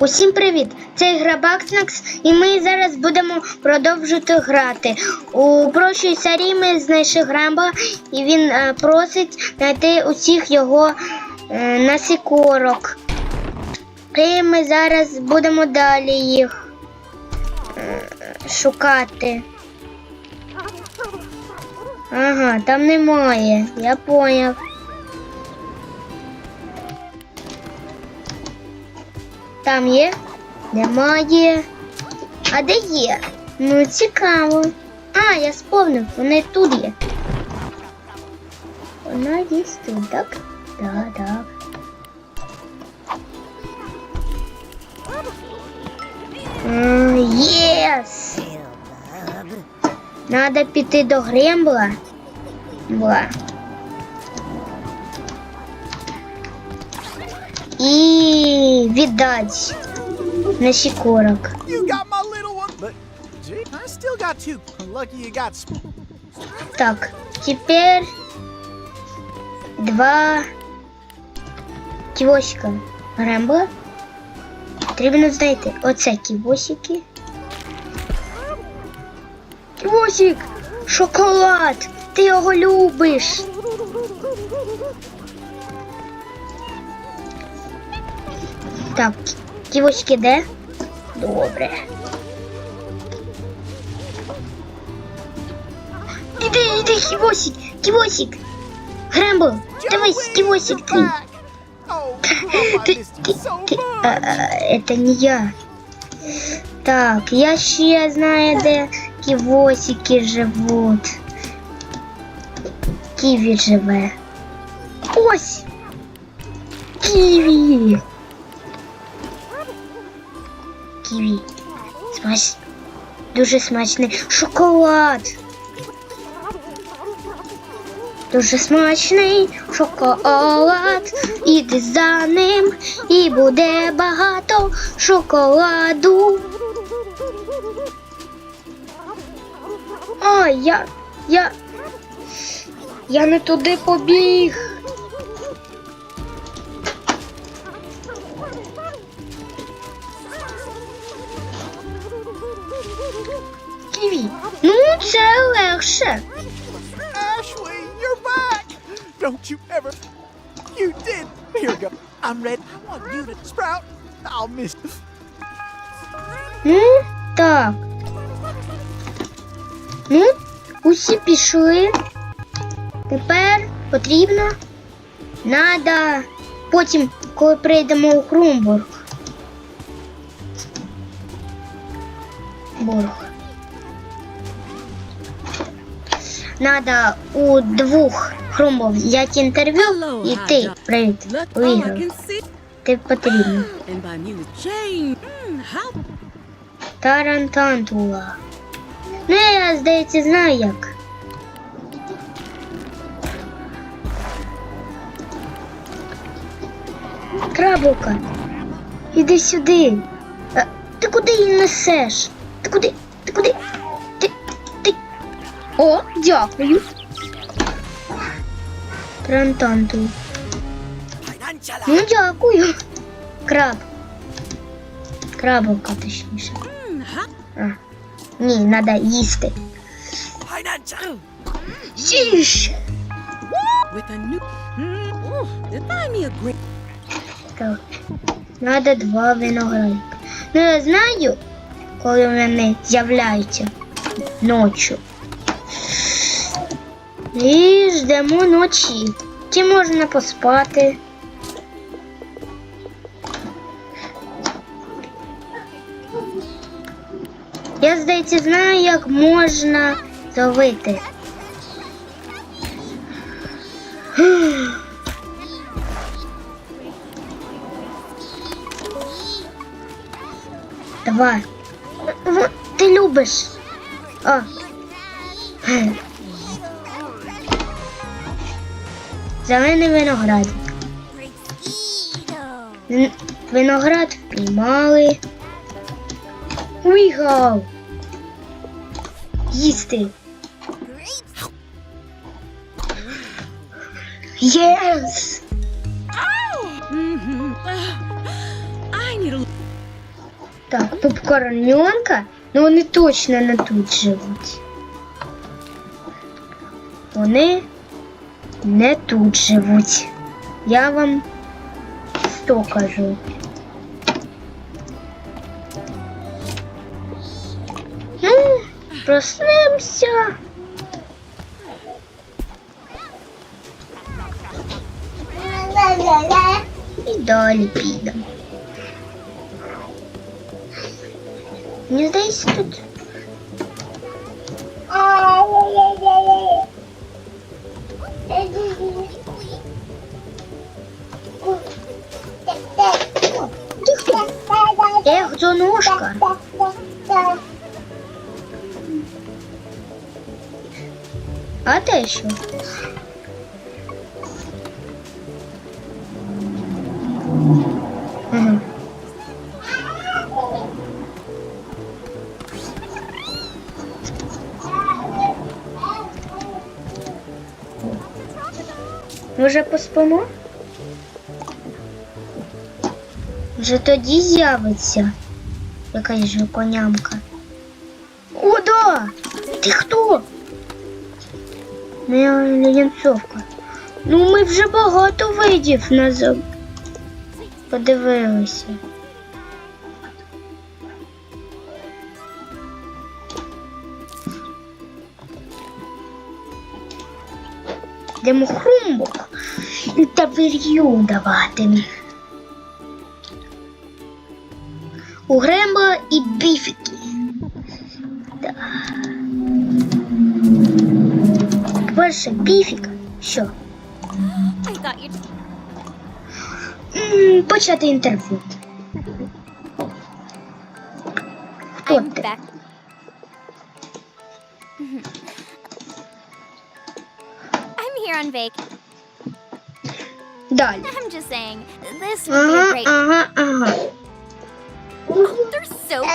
Усім привіт! Це ігра Бакснакс, і ми зараз будемо продовжувати грати. У прошлій серії ми знайшли Грамба, і він е, просить знайти усіх його е, насікорок. І ми зараз будемо далі їх е, шукати. Ага, там немає, я поняв. Там є? Немає. А де є? Ну, цікаво. А, я сповнив, вони тут є. Вона є тут, так? Так, так. Єс! Надо піти до Грембла. Бла. І віддать на сікорок. Так, теперь два ківосика Грембла. Потрібно знайти оце ківосики. Ківосик! Шоколад! Ти його любиш! Так, ківосики де? Добре. Іди, іди, ківосик, ківосик! Грембл, дивись, ківосик твій. back. Oh, Grandpa, I Ты, missed ты, you so ты, much. а, а, это не я. Так, я ще знаю, де ківосики живуть. Ківі живе. Ось! Ківі! Ківі. Смач... Дуже смачний шоколад. Дуже смачний шоколад. Іди за ним, і буде багато шоколаду. А, я. я. Я не туди побіг. Ківі. Ну, це легше. Ashley, you're back. Don't you ever. You did. Here we go. I'm ready. I want you to sprout. I'll miss. Ну, так. Ну, усі пішли. Тепер потрібно. Надо потім, коли прийдемо у Хрумбург. Бург. Надо у двох Хрумбов взяти інтерв'ю і ти, привіт, виграв. Ти how Тарантантула. Ну, я, здається, знаю як. Крабука, іди сюди. А, ти куди її несеш? Ти куди? Ти куди? Ти. Ти. О, дякую. Тарантанту. Ну, дякую. Краб. Крабука, точніше. А. Ні, треба їсти. Great Так. Надо два виноградика. Ну я знаю, коли вони з'являються ночі. І ждемо ночі. Чи можна поспати? Я, здається, знаю, як можна зловити. Давай. В- любиш. А. Зелений виноградик. Н- Виноград впіймали. Уїхав. Їсти. Єс! Так, попкорньонка. Ну вони точно не тут живуть. Вони не тут живуть. Я вам сто кажу. Ну, проснемося. І далі підемо. Мені здається, тут. Хто? Ех, зонушка. А те що? Може поспимо? Вже тоді з'явиться якась же конямка. О, да! Ти хто? Моя лінцовка. Ну, ми вже багато видів назов. Подивилися. Йдемо хрумбок. Інтерв'ю давати. У Гремба і Біфіки. Да. Перше біфіка. Що? Почати інтерв'ю. Хто ти? on vac. Done. I'm just saying, this would uh -huh, be uh-huh, great. Uh huh. Uh huh. They're so.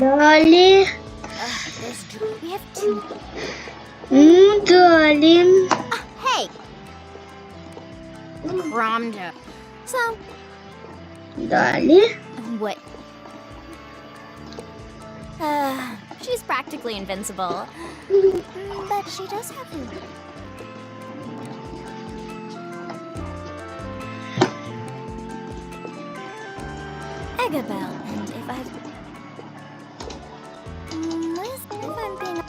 Dolly. Ugh, this drift. Mm, Dolly. Uh, hey. Gromda. So. Dolly. What? Uh. she's practically invincible. Mm, But she does have. Agabel, and if I've. Mm, Listen, if I'm being.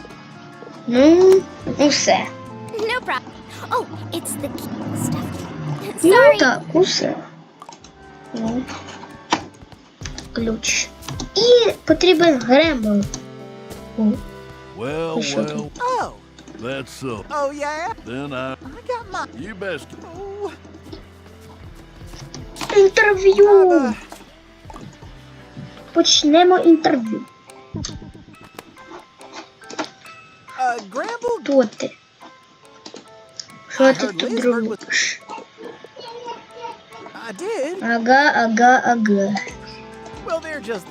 Ну, усе. No problem. Oh, it's the key stuff. Ну Sorry. так, усе. Ну. Ключ. І потрібен грембл. О, Well, You should. well, Oh, that's so. oh yeah. Then I, I got my. you best. Oh, Інтерв'ю. uh, Почнемо інтерв'ю. uh, Gramble. Хто ти? Що ти тут робиш? I did. Ага, ага, ага. Well, they're just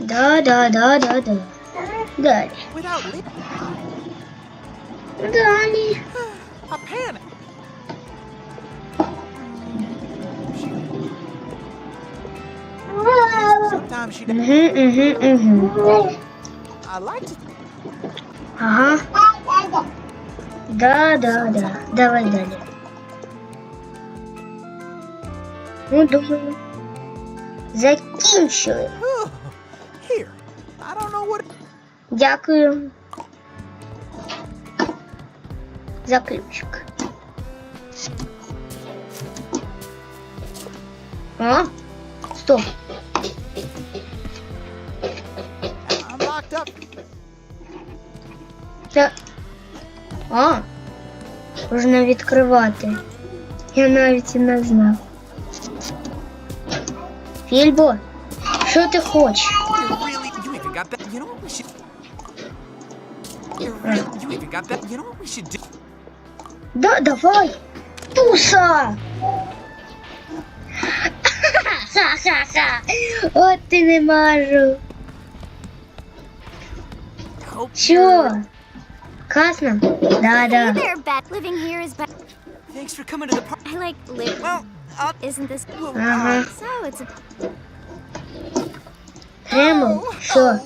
Да, да, да, да, да. Далі. without leave, Далі. I panic. Sometimes she. Угу, угу, угу. I like to. Ага. Да, да, да. Давай далі. Ну, думаю. Закінчили. Дякую. За ключик. А? Стоп. Це. А. Можна відкривати. Я навіть і не знав. Фільбо, що ти хочеш? really. You even got that. You know what we should do. Да, давай. Туса. Ха-ха-ха. От ти не мажу. Hope Що? you're- Класно? Да, Hey да. there, Beth. Living here is better. Thanks for coming to the party. I like live. Well, uh, Isn't this? Ага. So it's a. Тремо. Що?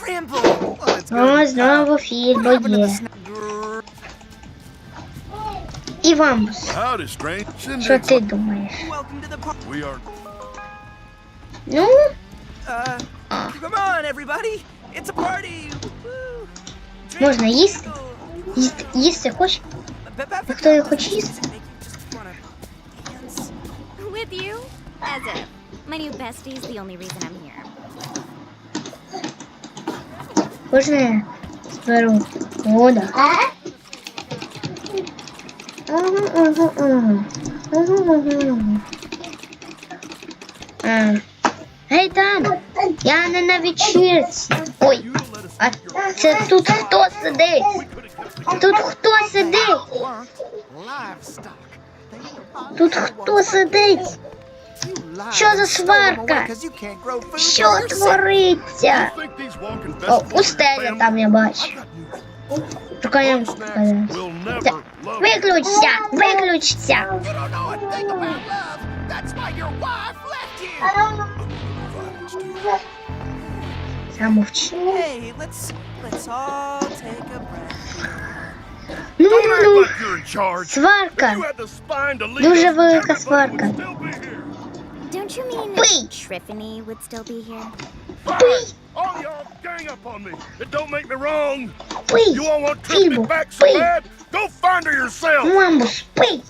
oh, Gramble. Oh, that's О, знову фільм What happened to the є. sna- І вам. Howdy, strange. Send Що in ти думаєш? Welcome to the party. We are. Ну, Uh, come on, everybody. It's a party. Woo. Drink, Можна їсти? mingle. їсти, їсти хочеш? Be- Beth, Хто його does хоче this їсти? make you just wanna dance? With you? As if. My new bestie's the only reason I'm here. Можна я зберу воду? Ага, ага, ага. Ага, ага, ага. А. Гей там! Я не на вечірці. Ой, а це тут хто сидить? Тут хто сидить? Тут хто сидить? Что за сварка? Что творится? О, пустеля там я бачу. Только я Виключся! Виключся! Замовчи. Ну, ну, ну, сварка. Дуже велика сварка. Don't you mean Wait. Triffany would still be here? Fine. All y'all gang up on me. It don't make me wrong. Пий! You all want Фільму, Trippy back so пий! bad? Go find her yourself. Мамбус, пий!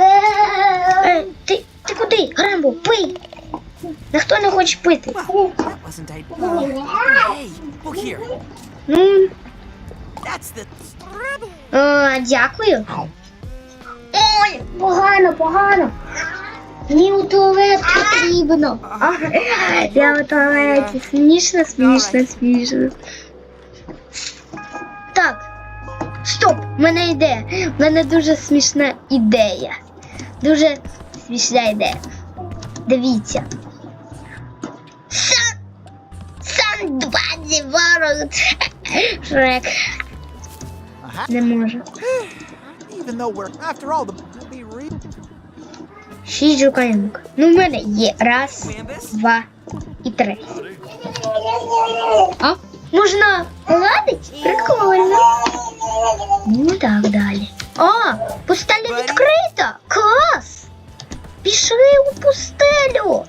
Е, ти, ти куди? Грамбо, пий! Ніхто не хоче пити. Well, that wasn't ideal. Hey, well here. Ну, That's the е, дякую. Ой, погано, погано. Мені у туалет потрібно. Я у туалеті. Смішно, смішно, смішно. Так. Стоп, в мене ідея. В мене дуже смішна ідея. Дуже смішна ідея. Дивіться. Сан... Сан 20 ворот. Шрек. Не може. Even though we're after all the. Шість жуканок. Ну, в мене є раз, два і три. А? Можна гладить? Прикольно. Ну так далі. О, пустеля відкрита! Клас! Пішли у пустелю.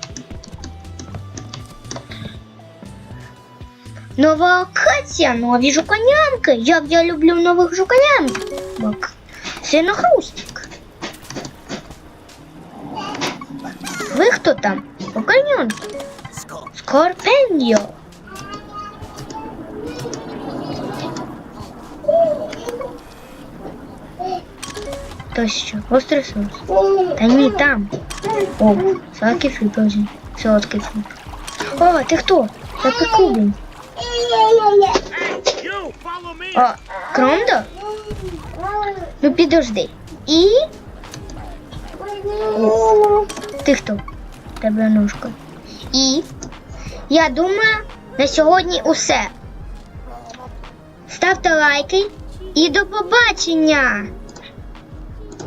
Нова локація, нові жуканянки. Як я люблю нових жуканянок. Синохрустик. там? Жуканянки. skull. Скорпеньо. То що? Острий соус. Та ні, там. О, сладкий фрукт один. Солодкий фрукт. О, ти хто? Це пикубін. You follow me. О, Кромдо? Ну підожди. І. О, ти хто? Тебе ножка. І. Я думаю, на сьогодні усе. Ставте лайки і до побачення!